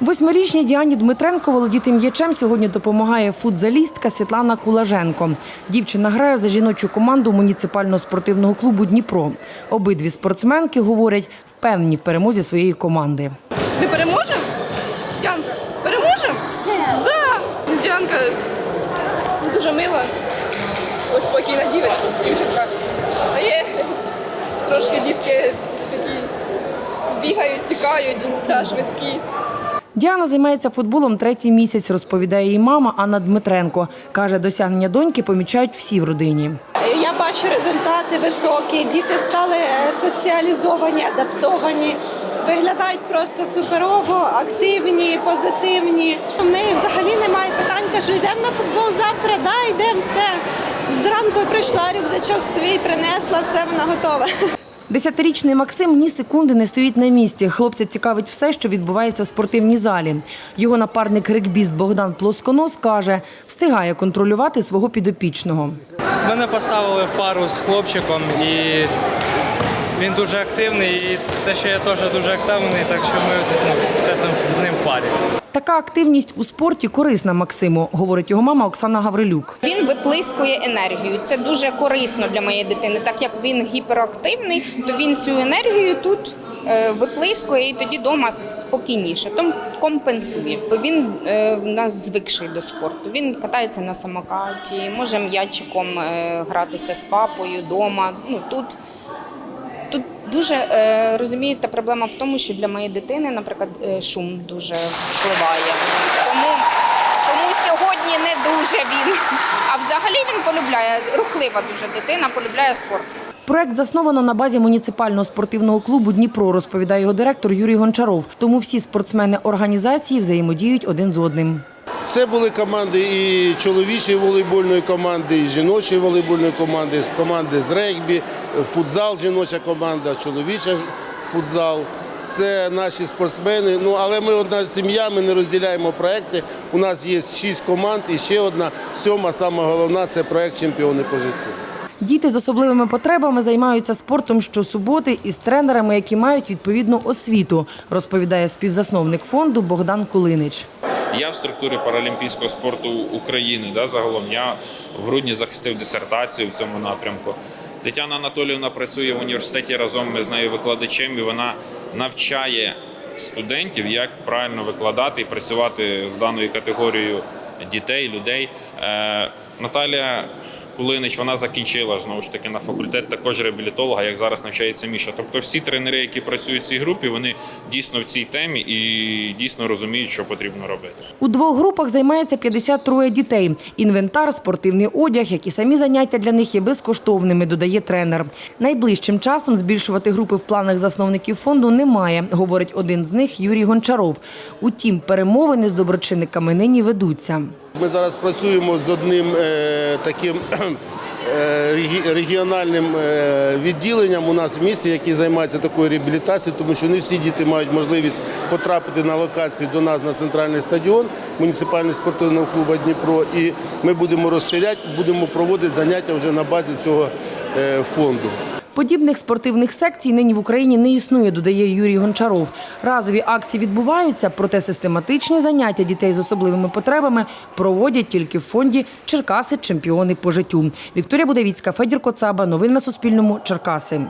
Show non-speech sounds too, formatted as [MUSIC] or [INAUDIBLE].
Восьмирічній Діані Дмитренко володіти м'ячем сьогодні допомагає футзалістка Світлана Кулаженко. Дівчина грає за жіночу команду муніципального спортивного клубу Дніпро. Обидві спортсменки говорять, впевнені в перемозі своєї команди. Ми переможемо? Діанка, переможемо? Так. Да. Діанка дуже мила, ось спокійна дівчинка, дівчинка. А є трошки дітки такі бігають, тікають, та швидкі. Діана займається футболом третій місяць, розповідає її мама Анна Дмитренко. Каже, досягнення доньки помічають всі в родині. Я бачу результати високі, діти стали е, соціалізовані, адаптовані, виглядають просто суперово, активні, позитивні. В неї взагалі немає питань. Кажу, йдемо на футбол завтра, да, йдемо все. Зранку прийшла рюкзачок свій, принесла, все вона готова. Десятирічний Максим ні секунди не стоїть на місці. Хлопця цікавить все, що відбувається в спортивній залі. Його напарник регбіст Богдан Плосконос каже, встигає контролювати свого підопічного. Мене поставили в пару з хлопчиком і він дуже активний. І те, що я теж дуже активний, так що ми ну, все там з ним в парі. Така активність у спорті корисна Максиму, говорить його мама Оксана Гаврилюк. Він виплискує енергію. Це дуже корисно для моєї дитини. Так як він гіперактивний, то він цю енергію тут е, виплискує і тоді вдома спокійніше. Тому компенсує. Він е, в нас звикший до спорту. Він катається на самокаті, може м'ячиком е, гратися з папою вдома. Ну тут. Дуже е, розумієте, проблема в тому, що для моєї дитини, наприклад, е, шум дуже впливає. Тому, тому сьогодні не дуже він. А взагалі він полюбляє, рухлива дуже дитина, полюбляє спорт. Проект засновано на базі муніципального спортивного клубу Дніпро, розповідає його директор Юрій Гончаров. Тому всі спортсмени організації взаємодіють один з одним. Це були команди і чоловічої волейбольної команди, і жіночої волейбольної команди, команди з регбі, футзал, жіноча команда, чоловіча футзал. Це наші спортсмени. Ну але ми одна сім'я, ми не розділяємо проекти. У нас є шість команд і ще одна сьома, сама головна це проект Чемпіони по життю. Діти з особливими потребами займаються спортом щосуботи із тренерами, які мають відповідну освіту, розповідає співзасновник фонду Богдан Кулинич. Я в структурі паралімпійського спорту України. Да, загалом я в грудні захистив дисертацію в цьому напрямку. Тетяна Анатоліївна працює в університеті разом ми з нею викладачем, і вона навчає студентів, як правильно викладати і працювати з даною категорією дітей, людей. Е, Наталія Кулинич вона закінчила знову ж таки на факультет також реабілітолога, як зараз навчається Міша. Тобто всі тренери, які працюють в цій групі, вони дійсно в цій темі і дійсно розуміють, що потрібно робити. У двох групах займається 53 дітей. Інвентар, спортивний одяг, як і самі заняття для них є безкоштовними, додає тренер. Найближчим часом збільшувати групи в планах засновників фонду немає, говорить один з них Юрій Гончаров. Утім, перемовини з доброчинниками нині ведуться. Ми зараз працюємо з одним е, таким [CLEARS THROAT] е, регіональним е, відділенням у нас в місті, який займається такою реабілітацією, тому що не всі діти мають можливість потрапити на локації до нас на центральний стадіон муніципального спортивного клубу Дніпро. І ми будемо розширяти, будемо проводити заняття вже на базі цього фонду. Подібних спортивних секцій нині в Україні не існує, додає Юрій Гончаров. Разові акції відбуваються, проте систематичні заняття дітей з особливими потребами проводять тільки в фонді Черкаси чемпіони по життю. Вікторія Будавіцька, Федір Коцаба. Новини на Суспільному. Черкаси.